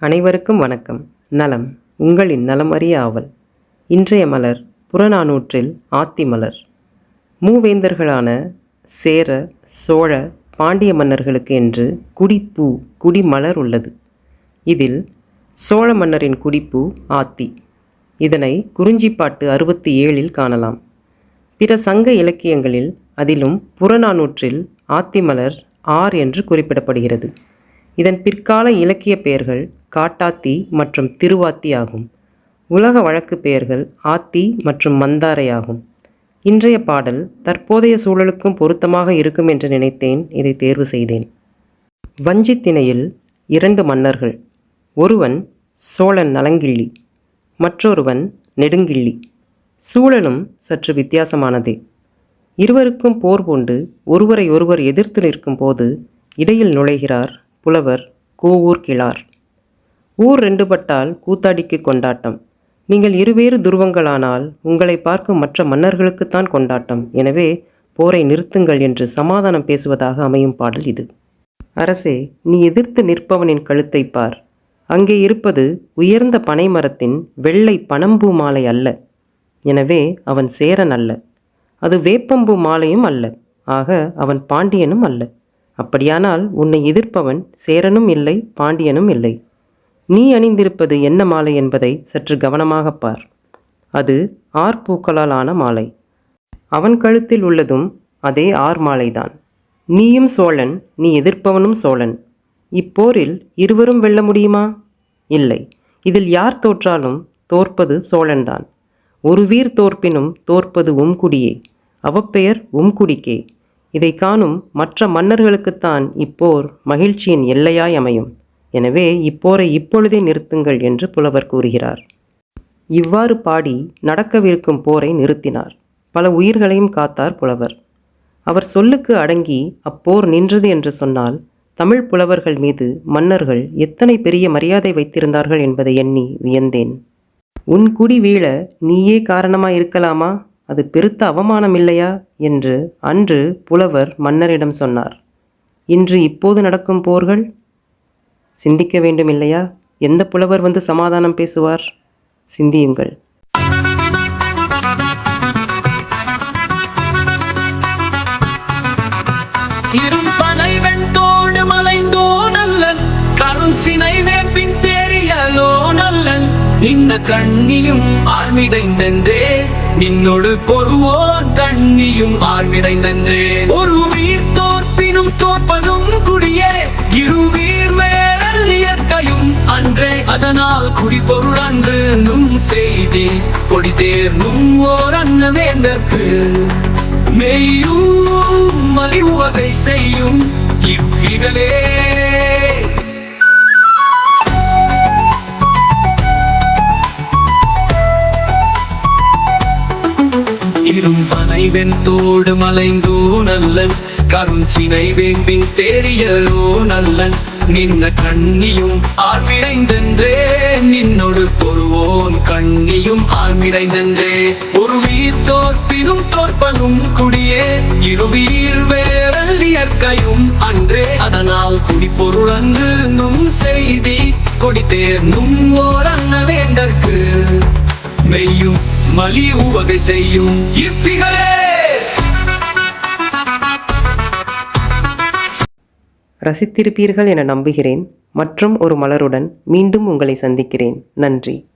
அனைவருக்கும் வணக்கம். நலம். உங்களின் நலம் அறிய ஆவல். இன்றைய மலர் புறநானூற்றில் ஆத்தி மலர். மூவேந்தர்களான சேர சோழ பாண்டிய மன்னர்களுக்கு என்று குடிப்பூ குடிமலர் உள்ளது. இதில் சோழ மன்னரின் குடிப்பூ ஆத்தி. இதனை குறிஞ்சிப்பாட்டு அறுபத்தி ஏழில் காணலாம். பிற சங்க இலக்கியங்களில் அதிலும் புறநானூற்றில் ஆத்திமலர் ஆர் என்று குறிப்பிடப்படுகிறது. இதன் பிற்கால இலக்கிய பெயர்கள் காட்டாத்தி மற்றும் திருவாத்தி ஆகும். உலக வழக்கு பெயர்கள் ஆத்தி மற்றும் மந்தாரை ஆகும். இன்றைய பாடல் தற்போதைய சூழலுக்கும் பொருத்தமாக இருக்கும் என்று நினைத்தேன் இதை தேர்வு செய்தேன். வஞ்சித்திணையில் இரண்டு மன்னர்கள். ஒருவன் சோழன் நலங்கிள்ளி மற்றொருவன் நெடுங்கிள்ளி. சூழலும் சற்று வித்தியாசமானதே. இருவருக்கும் போர் பூண்டு ஒருவரை ஒருவர் எதிர்த்து நிற்கும் போது இடையில் நுழைகிறார் புலவர் கோவூர் கிழார். ஊர் ரெண்டுபட்டால் கூத்தாடிக்கு கொண்டாட்டம். நீங்கள் இருவேறு துருவங்களானால் உங்களை பார்க்கும் மற்ற மன்னர்களுக்குத்தான் கொண்டாட்டம். எனவே போரை நிறுத்துங்கள் என்று சமாதானம் பேசுவதாக அமையும் பாடல் இது. அரசே நீ எதிர்த்து நிற்பவனின் கழுத்தை பார். அங்கே இருப்பது உயர்ந்த பனைமரத்தின் வெள்ளை பனம்பூ மாலை அல்ல. எனவே அவன் சேரன் அல்ல. அது வேப்பம்பூ மாலையும் அல்ல. ஆக அவன் பாண்டியனும் அல்ல. அப்படியானால் உன்னை எதிர்ப்பவன் சேரனும் இல்லை பாண்டியனும் இல்லை. நீ அணிந்திருப்பது என்ன மாலை என்பதை சற்று கவனமாகப் பார். அது ஆர் பூக்களால் ஆன மாலை. அவன் கழுத்தில் உள்ளதும் அதே ஆர் மாலைதான். நீயும் சோழன் நீ எதிர்ப்பவனும் சோழன். இப்போரில் இருவரும் வெல்ல முடியுமா? இல்லை. இதில் யார் தோற்றாலும் தோற்பது சோழன்தான். ஒரு வீர் தோற்பினும் தோற்பது உம்குடியே. அவப்பெயர் உம்குடிக்கே. இதை காணும் மற்ற மன்னர்களுக்குத்தான் இப்போர் மகிழ்ச்சியின் எல்லையாய் அமையும். எனவே இப்போரை இப்பொழுதே நிறுத்துங்கள் என்று புலவர் கூறுகிறார். இவ்வாறு பாடி நடக்கவிருக்கும் போரை நிறுத்தினார். பல உயிர்களையும் காத்தார் புலவர். அவர் சொல்லுக்கு அடங்கி அப்போர் நின்றது என்று சொன்னால் தமிழ் புலவர்கள் மீது மன்னர்கள் எத்தனை பெரிய மரியாதை வைத்திருந்தார்கள் என்பதை எண்ணி வியந்தேன். உன் குடி வீழ நீயே காரணமாக இருக்கலாமா? அது பெருத்த அவமானம் இல்லையா? என்று அன்று புலவர் மன்னரிடம் சொன்னார். இன்று இப்போது நடக்கும் போர்கள்? சிந்திக்க வேண்டும் இல்லையா எந்த புலவர் வந்து சமாதானம் பேசுவார்? சிந்தியுங்கள். இரும்பனை வெண்தோடு மலைந்தோ நல்லன் கருஞ்சினை வேப்பின் தெரியலோ நல்லன். இன்ன கண்ணியும் ஆர்மிடைந்தென்றே நின்னொடு பொறுவோன் கண்ணியும் ஆர்மிடைந்தென்றே. அதனால் குடிபொருள் அன்று நும் செய்தி. கொடி தேர் நும் ஓர் அன்ன வேந்தற்கு மெய்யும் மலிவுவகை செய்யும் இவ்விகளே இரும்பனை வெண்தோடு மலைந்தோ நல்லன். கரும் சினை வேம்பின் தேரியலோ நல்லன். நின்ன கண்ணியும் ஆர்மிடைந்தென்றே. நின்னொடு பொறுவோன் கண்ணியும் ஆர்மிடைந்தென்றே. ஒரு வீர் தோற்பினும் தோற்பனும் குடியே. இருவீர் வேறல் இயற்கையும் அன்றே. அதனால் குடிப்பொருள் அன்று நும் செய்தி கொடித்தேர் நும் ஓர் அன்ன வேண்டற்கு மெய்யும் மலி உவகை செய்யும் இப்பிகளே ரசித்திருப்பீர்கள் என நம்புகிறேன். மற்றும் ஒரு மலருடன் மீண்டும் உங்களை சந்திக்கிறேன். நன்றி.